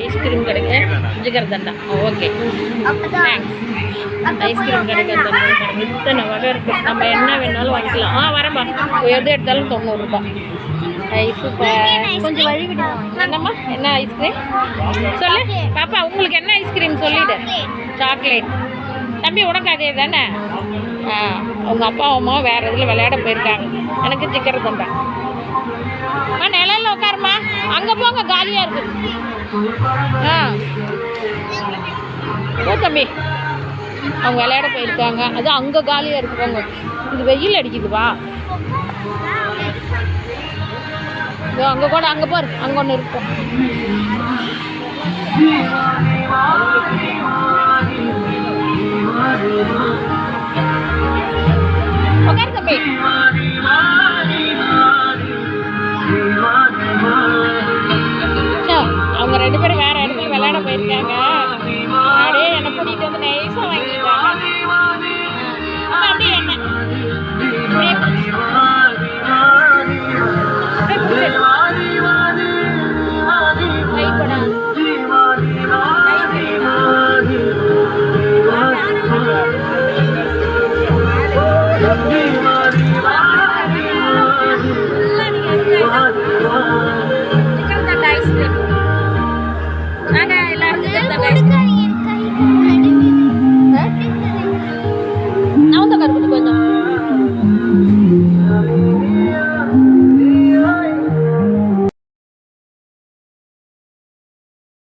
Ice cream கிடைக்க jigarthanda okay. Thanks ice cream கிடைக்கிறதுல இத்தனை வகை இருக்குது நம்ம என்ன வேணாலும் வாங்கிக்கலாம். ஆ வரேம்மா. எது எடுத்தாலும் தொண்ணூறுரூபா ஐஸு கொஞ்சம் வழி என்னம்மா? என்ன ஐஸ்கிரீம்? சொல்லு. பாப்பா உங்களுக்கு என்ன ஐஸ்கிரீம்? சொல்லிடு. சாக்லேட். தம்பி உனக்கு அதே தானே? ஆ உங்கள் அப்பா அம்மா வேறு இதில் விளையாட போயிருக்காங்க. எனக்கு சிக்கர் தண்டா. அங்கே போங்க காலியாக இருக்கு. ஆ. ஓ தம்பி. அவங்க விளையாட போயிருக்காங்க. அது அங்கே காலியாக இருக்கு போங்க. இது வெயில் அடிக்குதுவா இதோ அங்கே கூட அங்கே பாரு அங்கே ஒன்று இருக்கும் உட்காரு தம்பி. அவங்க ரெண்டு பேரும் வேற இடத்துல விளையாட போயிருக்காங்க. அப்படியே என்னை கூட்டிகிட்டு வந்து நைஸாக வாங்கிட்டாங்க. அப்படியே என்ன? அப்படியே பிடிச்சு.